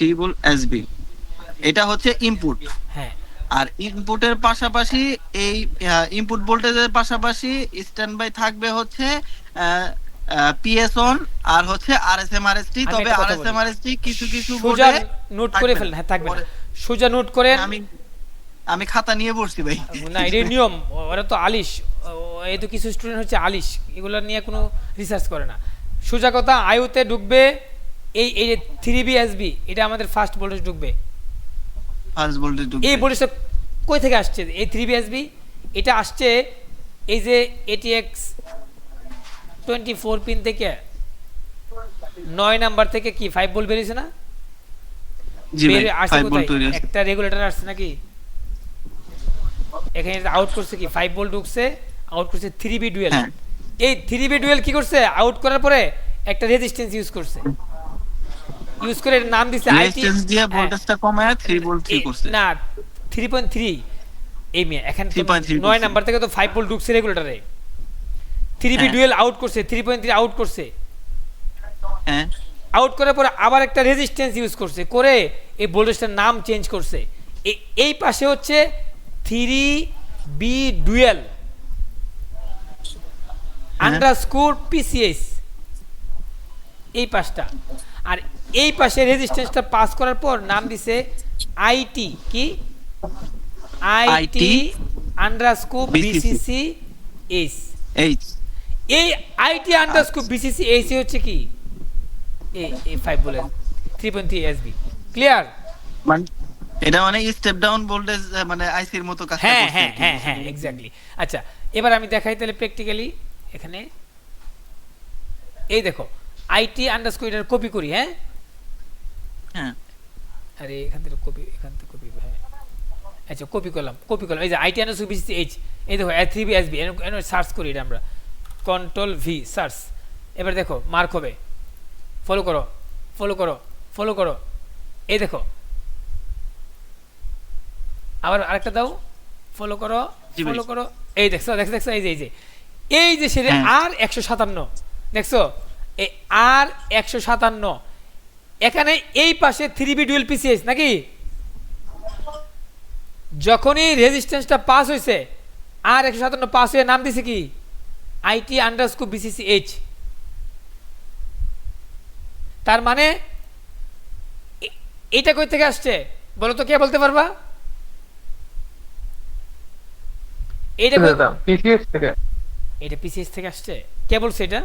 Three SB এটা হচ্ছে input হ্যাঁ। আর ইনপুটের পাশাপাশি এই ইনপুট ভোল্টেজের পাশাপাশি স্ট্যান্ড বাই থাকবে হচ্ছে পিএস অন আর হচ্ছে আরএসএম আরএসটি আমি তবে একটা কথা আরএসএম বলি। আরএসটি কিছু কিছু সোজা নোট করে ফেলেন হ্যাঁ থাকবে সোজা নোট করেন। আমি আমি খাতা নিয়ে বসছি ভাই। না এটাই নিয়ম। ওরা তো আলিশ। এই তো কিছু স্টুডেন্ট হচ্ছে আলিশ। এগুলো নিয়ে কোনো রিসার্চ করে না। সোজা কথা আয়ুতে ঢুকবে এই এই যে থ্রি বি এস বি এটা আমাদের ফার্স্ট ভোল্টেজ ঢুকবে। ফার্স্ট ভোল্টেজ ঢুকবে। এই ভোল্টেজটা কই থেকে আসছে? এই থ্রি বি এস বি এটা আসছে এই যে এটিএক্স টোয়েন্টি ফোর পিন থেকে। নয় নাম্বার থেকে কি ফাইভ ভোল্ট বেরিয়েছে না? জি ভাই বের আসছে 5 ভোল্ট কোথায়? তৈরি আছে। একটা রেগুলেটর আসছে নাকি? এখানে আউট করছে কি ফাইভ ভোল্ট ঢুকছে আউট করছে থ্রি বি ডুয়েল। এই থ্রি বি ডুয়েল কি করছে? আউট করার পরে একটা রেজিস্ট্যান্স ইউজ করছে। ইউজ করে নাম দিছে আইটি দিয়ে ভোল্টেজটা কমায় 3 ভোল্ট 3 করছে। না থ্রি পয়েন্ট থ্রি এই মেয়ে এখানে তো 3.3 নয় নাম্বার থেকে তো ফাইভ ভোল্ট ঢুকছে রেগুলেটরে থ্রি বি। ডুয়েল আউট করছে থ্রি পয়েন্ট থ্রি আউট করছে। হ্যাঁ। আউট করার পরে আবার একটা রেজিস্ট্যান্স ইউজ করছে করে এই ভোল্টেজটার নাম চেঞ্জ করছে। এই পাশে হচ্ছে three B dual underscore PCS এই পাশটা। আর এই পাশে রেজিস্ট্যান্সটা পাস করার পর নাম দিছে আইটি কি? IT underscore BCC BCC S H এই আইটি আন্ডারস্কোর বিসিসি এসি হচ্ছে কি? এ এ ফাইভ বলে three point three SB clear মানে এটা মানে স্টেপ ডাউন ভোল্টেজ মানে আইসির মতো কাজ হ্যাঁ হ্যাঁ হ্যাঁ হ্যাঁ এক্স্যাক্টলি আচ্ছা এবার আমি দেখাই তাহলে প্র্যাকটিক্যালি এখানে। এই দেখো আইটি আন্ডারস্কোর কপি করি হ্যাঁ? হ্যাঁ। আরে এখান থেকে কপি এখান থেকে কপি হ্যাঁ আচ্ছা কপি করলাম কপি করলাম। এই যে আইটি আন্ডারস্কোর বিসিসি এইচ এই দেখো থ্রি বি এসবি সার্চ করি এটা আমরা। কন্ট্রোল ভি সার্চ এবার দেখো মার্ক হবে। ফলো করো ফলো করো ফলো করো। এই দেখো। আবার আরেকটা দাও। ফলো করো ফলো করো। এই দেখছ দেখছ দেখছ এই যে এই যে। এই যে সেটা হ্যাঁ। আর একশো সাতান্ন। দেখছ? আর একশো সাতান্ন। এখানে এই পাশে থ্রি বি ডুয়েল পিসিএস নাকি? যখনই রেজিস্ট্যান্সটা পাস হয়েছে আর একশো সাতান্ন পাস হয়ে নাম দিছে কি? আইটি আন্ডারস্কোর বিসিসি এইচ তার মানে এ- এইটা কই থেকে আসছে? বলো তো কে বলতে পারবা? কই- পিসিএস থেকে। এটা পিসিএস থেকে আসছে। কে বলছে এটা?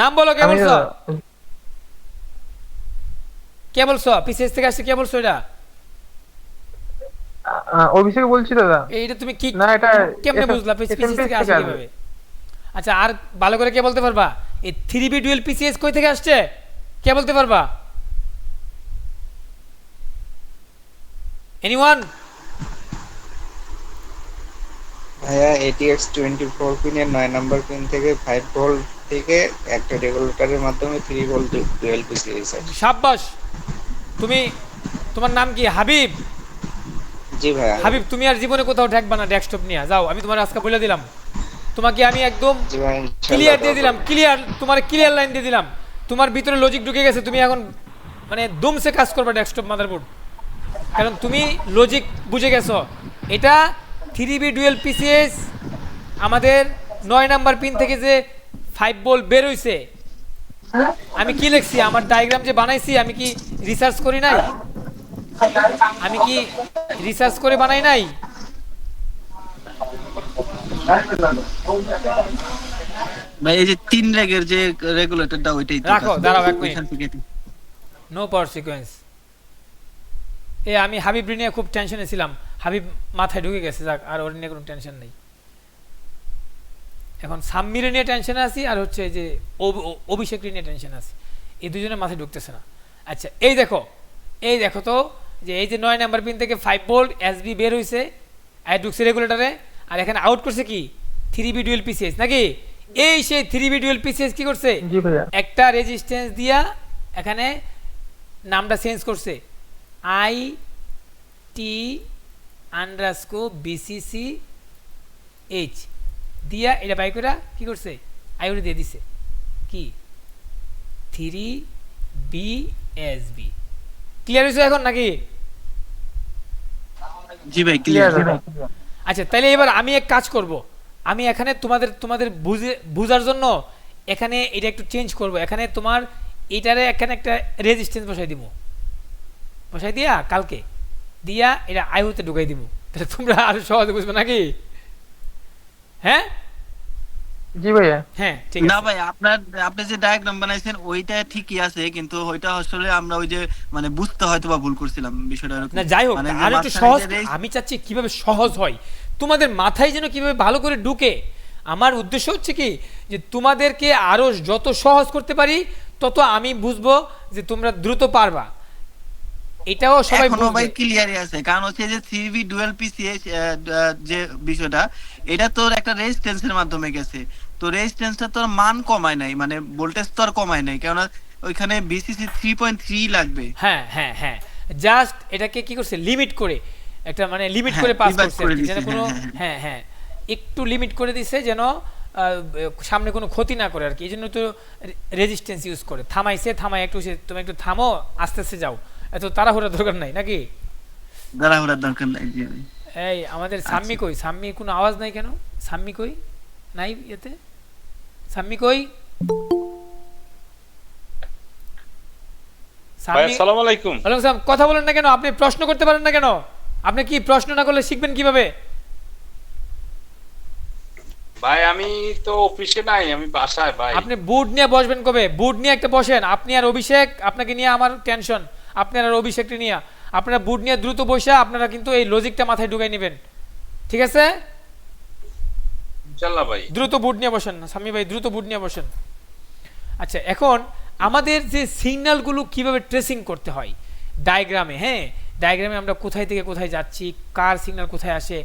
নাম বলো কে বলছো? কে বলছো? পিসিএস থেকে আসছে কে বলছো এটা? অভিষেক বলছি দাদা। এইটা তুমি কি না এটা কেমনে বুঝলা পিসিএস থেকে আসে কীভাবে? আচ্ছা আর ভালো করে কে বলতে পারবা? এই থ্রি বি ডুয়েল পিসিএস কই থেকে আসছে? কে বলতে পারবা? এনিওয়ান ভাইয়া এটিএক্স টোয়েন্টি ফোর পিনের নয় নাম্বার পিন থেকে ফাইভ ভোল্ট থেকে একটা রেগুলেটরের মাধ্যমে থ্রি ভোল্ট ডুয়েল পিসি সাব্বাস তুমি তোমার নাম কি? হাবিব? জি ভাইয়া। হাবিব তুমি আর জীবনে কোথাও ঠেকবা না ডেস্কটপ নিয়ে। যাও আমি তোমার আজকে বলে দিলাম। তোমাকে আমি একদম ক্লিয়ার দিয়ে দিলাম ক্লিয়ার তোমার ক্লিয়ার লাইন দিয়ে দিলাম। তোমার ভিতরে লজিক ঢুকে গেছে তুমি এখন মানে দুমসে কাজ করবে ডেস্কটপ মাদারবোর্ড কারণ তুমি লজিক বুঝে গেছো। এটা থ্রি বি ডুয়েল পিসিএস আমাদের নয় নাম্বার পিন থেকে যে ফাইভ বল বের হইছে। আমি কি লিখছি? আমার ডায়াগ্রাম যে বানাইছি আমি কি রিসার্চ করি নাই? আমি কি রিসার্চ করে বানাই নাই? ভাই এই যে তিন রেগের যে রেগুলেটরটা ওইটাই রাখো, দাঁড়াও এক মিনিট। নো পাওয়ার সিকোয়েন্স এ আমি হাবিব নিয়ে খুব টেনশনে ছিলাম। হাবিব মাথায় ঢুকে গেছে যাক আর ওর নিয়ে কোনো টেনশন নেই। এখন সাম্মিরে নিয়ে টেনশনে আছি আর হচ্ছে যে অভিষেক নিয়ে টেনশনে আছি। এই দুজনের মাথায় ঢুকতেছে না। আচ্ছা এই দেখো এই দেখো তো যে এই যে নয় নাম্বার পিন থেকে ফাইভ ভোল্ট এসবি বের হয়েছে আর ঢুকছে রেগুলেটরে আর এখানে আউট করছে কি? থ্রি বি ডুয়েল পিসিএস নাকি? এই সেই থ্রি বি ডুয়েল পিসিএস কি করছে? একটা রেজিস্ট্যান্স দিয়া এখানে নামটা চেঞ্জ করছে। I T underscore BCC H দিয়া এটা বাই করে কি করছে? আইওরে দিয়ে দিছে। কি? থ্রি বিএসবি ক্লিয়ার হয়েছে এখন নাকি? জি ভাই ক্লিয়ার আচ্ছা তাহলে এবার আমি এক কাজ করব। আমি এখানে তোমাদের তোমাদের বুঝে বুঝার জন্য এখানে এটা একটু চেঞ্জ করব। এখানে তোমার এটারে এখানে একটা রেজিস্ট্যান্স বসাই দিব বসাই দিয়া কালকে দিয়া এটা আইহুতে ঢুকাই দিব তাহলে তোমরা আরও সহজে বুঝবে নাকি? হ্যাঁ? জি ভাইয়া। হ্যাঁ ঠিক না ভাই আপনার আপনি যে ডায়াগ্রাম বানাইছেন ওইটা ঠিকই আছে কিন্তু ওইটা আসলে আমরা ওই যে মানে বুঝতে হয়তো বা ভুল করছিলাম বিষয়টা এরকম। না যাই হোক মানে আর একটু সহজ আমি চাচ্ছি কীভাবে সহজ হয়। তোমাদের মাথায় যেন কীভাবে ভালো করে ঢুকে। আমার উদ্দেশ্য হচ্ছে কি যে তোমাদেরকে আরও যত সহজ করতে পারি তত আমি বুঝব যে তোমরা দ্রুত পারবা। এটাও সবাই এখনও ভাই ক্লিয়ারই আছে। কারণ হচ্ছে যে সিভি ডুয়াল পিসিএস যে বিষয়টা এটা তোর একটা রেজিস্ট্যান্সের মাধ্যমে গেছে। তো রেজিস্ট্যান্সটা তোর মান কমায় নাই মানে ভোল্টেজ কমায় নাই কেননা ওইখানে বিসিসি থ্রি পয়েন্ট থ্রি লাগবে। হ্যাঁ হ্যাঁ হ্যাঁ। জাস্ট এটাকে কি করছে? লিমিট করে একটা মানে লিমিট হ্যাঁ, করে পাস করছে যেন কোনো হ্যাঁ, হ্যাঁ হ্যাঁ। একটু লিমিট করে দিছে যেন সামনে কোনো ক্ষতি না করে আর কি। এই জন্য তো রেজিস্ট্যান্স ইউজ করে। থামাইছে থামাই একটু তুমি একটু থামো আস্তে আস্তে যাও। এত তাড়াহুড়া দরকার নাই নাকি? দাঁড়াহুড়ার দরকার নাই জি ভাই। এই আমাদের সাম্মি কই? সাম্মি কোনো আওয়াজ নাই কেন? সাম্মি কই? নাই এতে? সাম্মি কই? আসসালামু আলাইকুম। ওয়ালাইকুম আসসালাম কথা বলেন না কেন? আপনি প্রশ্ন করতে পারেন না কেন? আপনি কি প্রশ্ন না করলে শিখবেন কীভাবে? ভাই আমি তো অফিসে নাই আমি বাসায় ভাই। আপনি বুট নিয়ে বসবেন কবে? বুট নিয়ে একটা বসেন। আপনি আর অভিষেক আপনাকে নিয়ে আমার টেনশন। আপনার আর অভিষেককে নিয়ে আপনারা বুট নিয়ে দ্রুত বসে আপনারা কিন্তু এই লজিকটা মাথায় ঢুকাই নেবেন। ঠিক আছে? ভাই। দ্রুত বুট নিয়ে বসেন স্বামী ভাই দ্রুত বুট নিয়ে বসেন। আচ্ছা এখন আমাদের যে সিগন্যালগুলো কীভাবে ট্রেসিং করতে হয় ডায়াগ্রামে হ্যাঁ? ডায়াগ্রামে আমরা কোথায় থেকে কোথায় যাচ্ছি কার সিগন্যাল কোথায় আসে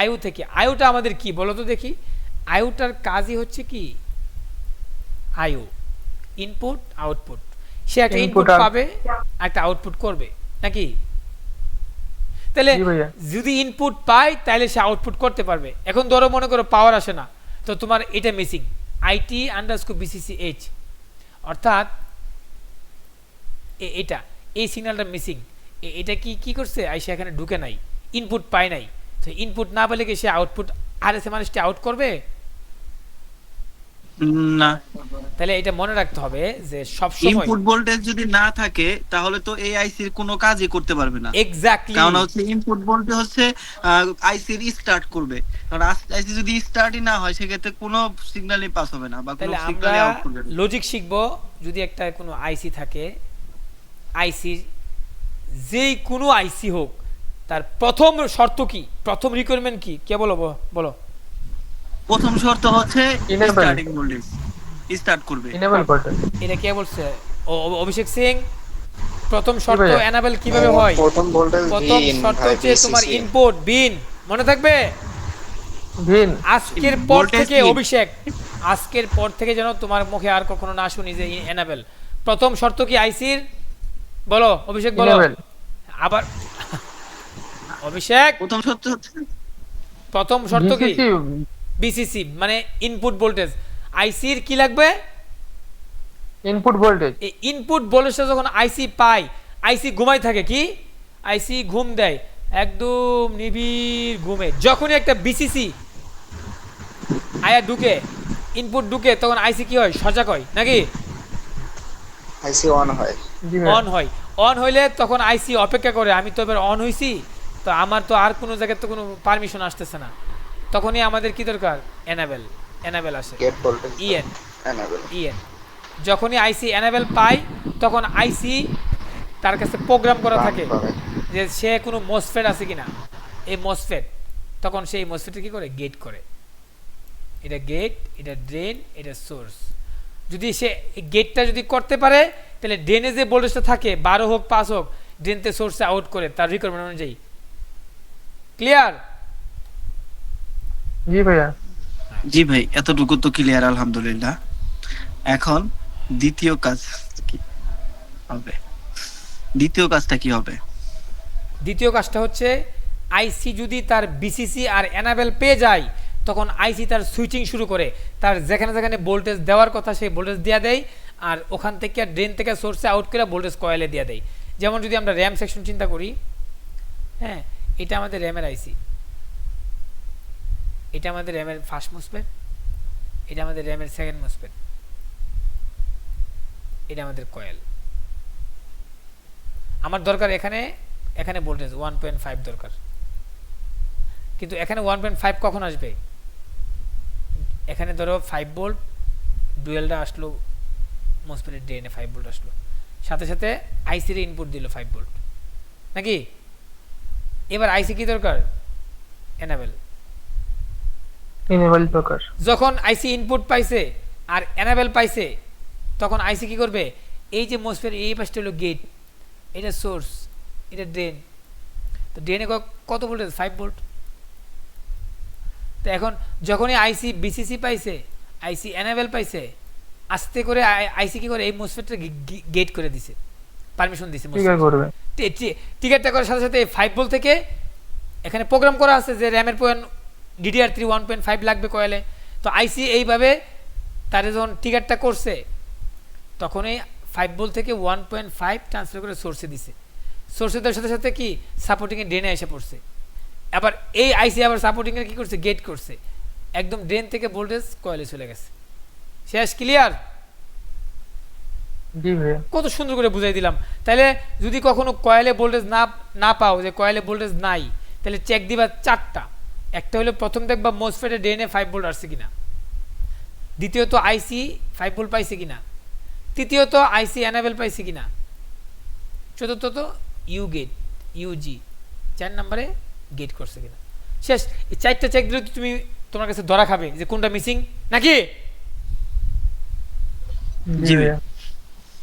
আয়ু থেকে আয়ুটা আমাদের কি বলো তো দেখি। আয়ুটার কাজই হচ্ছে কি? আয়ু ইনপুট আউটপুট সে একটা ইনপুট পাবে একটা আউটপুট করবে নাকি? তাহলে যদি ইনপুট পায় তাহলে সে আউটপুট করতে পারবে। এখন ধরো মনে করো পাওয়ার আসে না তো তোমার এটা missing IT underscore BCC H অর্থাৎ এটা এই সিগন্যালটা মিসিং এটা কি কি করছে? আইসা এখানে ঢুকে নাই ইনপুট পায় নাই তো ইনপুট না পেলে কি সে আউটপুট আর এস মানুষটি আউট করবে? না। তাহলে এটা মনে রাখতে হবে যে সব সময় ইনপুট ভোল্টেজ যদি না থাকে তাহলে তো এই আইসির কোনো কাজই করতে পারবে না। এক্স্যাক্টলি কারণ হচ্ছে ইনপুট হচ্ছে আইসির স্টার্ট করবে। কারণ আইসি যদি স্টার্টই না হয় সেক্ষেত্রে কোনো সিগন্যালই পাস হবে না বা কোনো সিগন্যালই আউট করবে না। লজিক শিখব যদি একটা কোনো আইসি থাকে আইসি যেই কোনো আইসি হোক তার প্রথম শর্ত কি? প্রথম রিকোয়ারমেন্ট কি? কে বলো বলো। প্রথম শর্ত হচ্ছে স্টার্টিং ভোল্টেজ স্টার্ট করবে। ইনেবল করতে এটা কে বলছে? ও- অভিষেক সিং? প্রথম শর্ত। এনাবেল কীভাবে হয়? প্রথম ভোল্টেজ প্রথম শর্ত হচ্ছে তোমার ইনপুট বিন। মনে থাকবে? ভিন আজকের পর থেকে অভিষেক আজকের পর থেকে যেন তোমার মুখে আর কখনো না শুনি যে এনাবেল প্রথম শর্ত কি আইসির? বলো অভিষেক বলো। আবার অভিষেক? প্রথম শর্ত প্রথম শর্ত কি? বিসিসি মানে ইনপুট ভোল্টেজ আইসির কি লাগবে? ইনপুট ভোল্টেজ এই ইনপুট ভোল্টেজটা যখন আইসি পায় আইসি ঘুমাই থাকে কি? আইসি ঘুম দেয়। একদম নিবিড় ঘুমে। যখনই একটা বিসিসি আয়া ঢুকে ইনপুট ঢুকে তখন আইসি কি হয়? সজাগ হয় নাকি? আইসি অন হয়। অন হয়। অন হইলে তখন আইসি অপেক্ষা করে আমি তো এবার অন হইছি তো আমার তো আর কোনো জায়গায় তো কোনো পারমিশন আসতেছে না। তখনই আমাদের কি দরকার? এনাবেল এনাবেল আসে। ইএন ইএন যখনই আইসি এনাবেল পায় তখন আইসি তার কাছে প্রোগ্রাম করা থাকে যে সে কোনো মসফেট আছে কিনা। এই মসফেট তখন সেই মসফেটে কি করে? গেট করে। এটা গেট এটা ড্রেন এটা সোর্স যদি সে গেটটা যদি করতে পারে তাহলে ড্রেনে যে ভোল্টেজটা থাকে বারো হোক পাঁচ হোক ড্রেনতে সোর্সে আউট করে তার রিকোয়ারমেন্ট অনুযায়ী। ক্লিয়ার জি ভাইয়া। জি ভাই এতটুকু তো ক্লিয়ার আলহামদুলিল্লাহ। এখন দ্বিতীয় কাজ কি হবে? দ্বিতীয় কাজটা কি হবে? দ্বিতীয় কাজটা হচ্ছে আইসি যদি তার বিসিসি আর এনাবেল পেয়ে যায় তখন আইসি তার সুইচিং শুরু করে। তার যেখানে যেখানে ভোল্টেজ দেওয়ার কথা সেই ভোল্টেজ দেওয়া দেয় আর ওখান থেকে ড্রেন থেকে সোর্সে আউট করে ভোল্টেজ কয়েলে দিয়ে দেয়। যেমন যদি আমরা র্যাম সেকশন চিন্তা করি হ্যাঁ এটা আমাদের র্যামের আইসি এটা আমাদের র্যামের ফার্স্ট মুসপেট এটা আমাদের র্যামের সেকেন্ড মুসপেট এটা আমাদের কয়েল আমার দরকার এখানে এখানে ভোল্টেজ ওয়ান পয়েন্ট ফাইভ দরকার। কিন্তু এখানে ওয়ান পয়েন্ট ফাইভ কখন আসবে? এখানে ধরো ফাইভ ভোল্ট ডুয়েলটা আসলো মসপেটের ড্রেনে ফাইভ ভোল্ট আসলো। সাথে সাথে আইসির ইনপুট দিল ফাইভ ভোল্ট নাকি? এবার আইসি কি দরকার? এনাবেল ইনেবল দরকার যখন আইসি ইনপুট পাইছে আর এনাবেল পাইছে তখন আইসি কি করবে? এই যে মোসফের এই পাশটা হলো গেট এটা সোর্স এটা ড্রেন তো ড্রেনে কত ভোল্টেজ ফাইভ ভোল্ট তো এখন যখনই আইসি বিসিসি পাইছে আইসি এনাবেল পাইছে আস্তে করে আইসি কি করে? এই মোসফেটটা গেট করে দিছে। পারমিশন দিছে টিকেটটা করার সাথে সাথে ফাইভ ভোল্ট থেকে এখানে প্রোগ্রাম করা আছে যে র্যামের point DDR three one point five লাগবে কয়েলে। তো আইসি এইভাবে তারা যখন টিকেটটা করছে তখনই ফাইভ ভোল্ট থেকে ওয়ান পয়েন্ট ফাইভ ট্রান্সফার করে সোর্সে দিছে। সোর্সে দেওয়ার সাথে সাথে কি? সাপোর্টিংয়ে ড্রেনে এসে পড়ছে। আবার এই আইসি আবার সাপোর্টিংয়ের কি করছে? গেট করছে। একদম ড্রেন থেকে ভোল্টেজ কয়েলে চলে গেছে। শেষ ক্লিয়ার কত সুন্দর করে বুঝাই দিলাম। তাহলে যদি কখনো কয়েলে ভোল্টেজ না না পাও যে কয়েলে ভোল্টেজ নাই তাহলে চেক দিবা চারটা। একটা হলো প্রথম দেখবা মোসফেটে ডেনে ফাইভ ভোল্ট আসছে কিনা। দ্বিতীয়ত আইসি ফাইভ ভোল্ট পাইছে কিনা। তৃতীয়ত আইসি অ্যানাবেল পাইছে কিনা। চতুর্থত ইউ গেট ইউজি চার নম্বরে গেট করছে কিনা। শেষ এই চারটা চেক দিলে তুমি তোমার কাছে ধরা খাবে যে কোনটা মিসিং নাকি?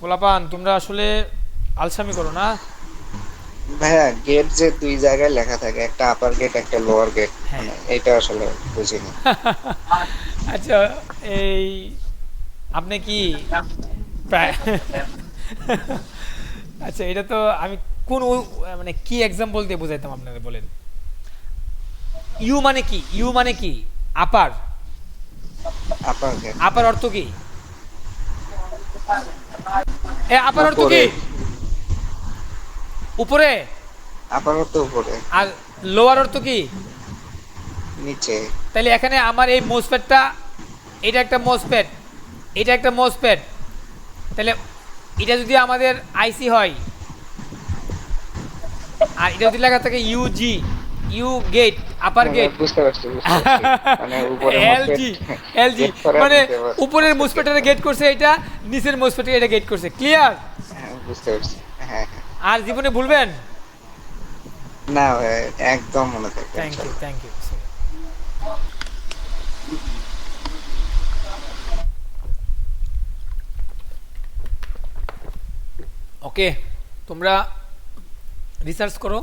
পোলাপান তোমরা আসলে আলসামি করো না। ভাইয়া গেট যে দুই জায়গায় লেখা থাকে একটা আপার গেট একটা লোয়ার গেট হ্যাঁ। মানে এটা আসলে বুঝিনি। আচ্ছা এই আপনি কি আচ্ছা এটা তো আমি কোন মানে কি এক্সাম্পল দিয়ে বুঝাইতাম আপনারা বলেন। ইউ মানে কি? ইউ মানে কি? আপার আপার আপার অর্থ কি? এ আপার অর্থ কি? উপরে। আপার তো উপরে। আর লোয়ার অর্থ কি? নিচে। তাহলে এখানে আমার এই মোসপেটটা এটা একটা মোসপেট এটা একটা মোসপেট তাহলে এটা যদি আমাদের আইসি হয় আর এটা যদি লেখা থাকে UG U gate upper gate মানে এলজি এলজি মানে উপরের মোসপেটারে গেট করছে এটা নিচের মোসপেটে এটা গেট করছে। ক্লিয়ার বুঝতে পারছি। আর জীবনে ভুলবেন? না একদম মনে থাকবে thank you thank you okay তোমরা রিসার্চ করো।